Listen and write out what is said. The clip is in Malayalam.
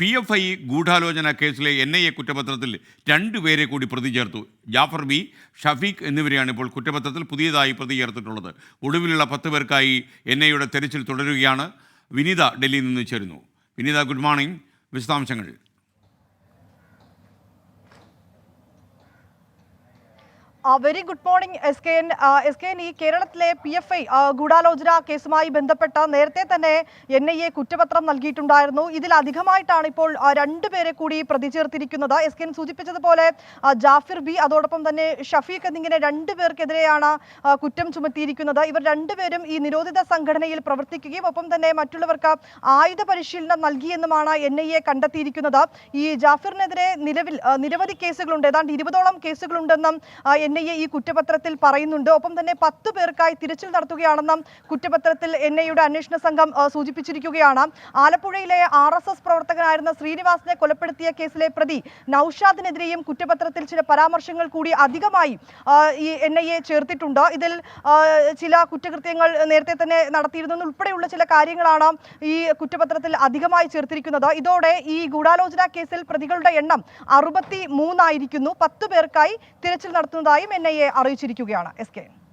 പി എഫ് ഐ ഗൂഢാലോചന കേസിലെ എൻ ഐ എ കുറ്റപത്രത്തിൽ രണ്ടുപേരെ കൂടി പ്രതി ചേർത്തു. ജാഫർ ബി ഷഫീഖ് എന്നിവരെയാണ് ഇപ്പോൾ കുറ്റപത്രത്തിൽ പുതിയതായി പ്രതി ചേർത്തിട്ടുള്ളത്. ഒടുവിലുള്ള പത്ത് പേർക്കായി എൻ ഐയുടെ തെരച്ചിൽ തുടരുകയാണ്. വിനീത ഡൽഹിയിൽ നിന്ന് ചേരുന്നു. Vineetha good morning. വിശദാംശങ്ങൾ. Very good morning S K N S K N ഈ കേരളത്തിലെ പി എഫ് ഐ ഗൂഢാലോചന കേസുമായി ബന്ധപ്പെട്ട നേരത്തെ തന്നെ എൻ ഐ എ കുറ്റപത്രം നൽകിയിട്ടുണ്ടായിരുന്നു. ഇതിലധികമായിട്ടാണ് ഇപ്പോൾ രണ്ടുപേരെ കൂടി പ്രതി ചേർത്തിരിക്കുന്നത്. എസ് കെ എൻ സൂചിപ്പിച്ചതുപോലെ ജാഫിർ ബി അതോടൊപ്പം തന്നെ ഷഫീഖ് എന്നിങ്ങനെ രണ്ടുപേർക്കെതിരെയാണ് പേർക്കെതിരെയാണ് കുറ്റം ചുമത്തിയിരിക്കുന്നത്. ഇവർ രണ്ടുപേരും ഈ നിരോധിത സംഘടനയിൽ പ്രവർത്തിക്കുകയും ഒപ്പം തന്നെ മറ്റുള്ളവർക്ക് ആയുധ പരിശീലനം നൽകിയെന്നുമാണ് എൻ ഐ എ കണ്ടെത്തിയിരിക്കുന്നത്. ഈ ജാഫിറിനെതിരെ നിലവിൽ നിരവധി കേസുകളുണ്ട്. ഏതാണ്ട് ഇരുപതോളം കേസുകളുണ്ടെന്നും എൻ ഈ കുറ്റപത്രത്തിൽ പറയുന്നുണ്ട്. ഒപ്പം തന്നെ പത്ത് പേർക്കായി തിരച്ചിൽ നടത്തുകയാണെന്നും കുറ്റപത്രത്തിൽ എൻ ഐയുടെ അന്വേഷണ സംഘം സൂചിപ്പിച്ചിരിക്കുകയാണ്. ആലപ്പുഴയിലെ ആർ എസ് എസ് പ്രവർത്തകനായിരുന്ന ശ്രീനിവാസിനെ കൊലപ്പെടുത്തിയ കേസിലെ പ്രതി നൌഷാദിനെതിരെയും കുറ്റപത്രത്തിൽ ചില പരാമർശങ്ങൾ കൂടി അധികമായി ഈ എൻ ഐ എ ചേർത്തിട്ടുണ്ട്. ഇതിൽ ചില കുറ്റകൃത്യങ്ങൾ നേരത്തെ തന്നെ നടത്തിയിരുന്നു ഉൾപ്പെടെയുള്ള ചില കാര്യങ്ങളാണ് ഈ കുറ്റപത്രത്തിൽ അധികമായി ചേർത്തിരിക്കുന്നത്. ഇതോടെ ഈ ഗൂഢാലോചന കേസിൽ പ്രതികളുടെ എണ്ണം അറുപത്തി മൂന്നായിരിക്കുന്നു പത്ത് പേർക്കായി തിരച്ചിൽ നടത്തുന്നതായും N I A അറിയിച്ചിരിക്കുകയാണ്. S K.